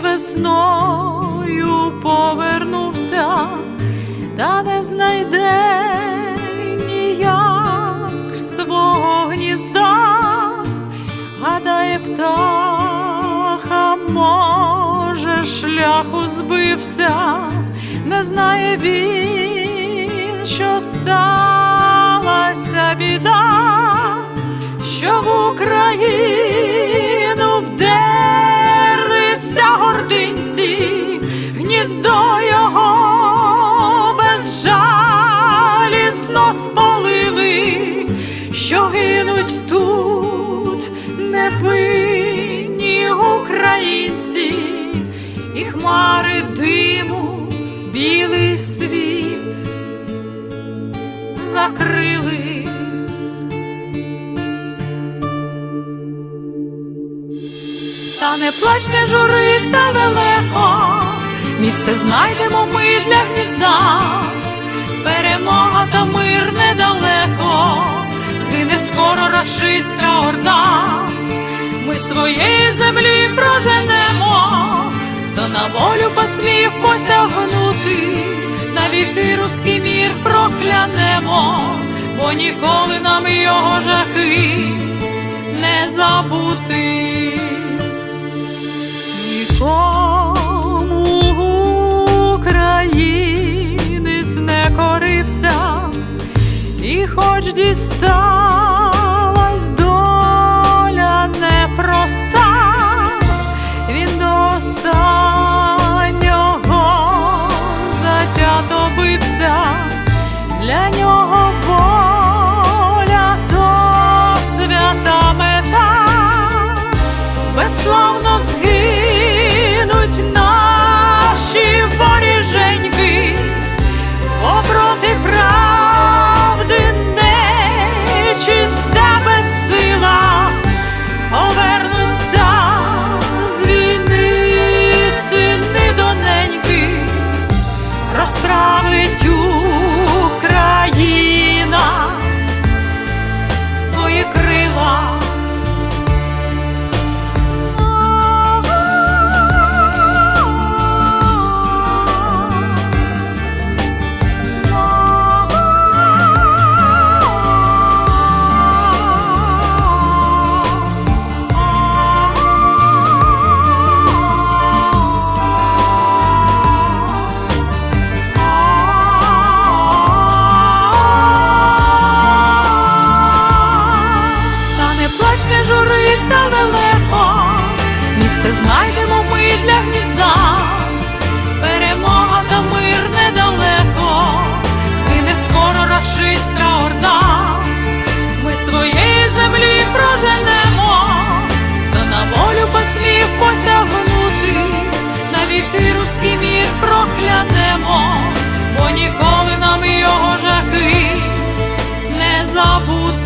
весною повернувся, та не знайде ніяк свого гнізда, гадає птаха, може, шляху збився, не знає він, що сталася біда, що в Україну невинні українці, і хмари диму білий світ закрили. Та не плач, не журися далеко, місце знайдемо ми для гнізда, перемога та мир недалеко, згине скоро рашистська орда, волю посмів посягнути, навіки руський мір проклянемо, бо ніколи нам його жахи не забути. Нікому українець не корився, і хоч дісталась для нього місце знайдемо ми для гнізда, перемога та мир недалеко, згине скоро рашистська орда, ми своєї землі проженемо, хто на волю посмів посягнути, навіки руський мір проклянемо, бо ніколи нам його жахи не забудемо.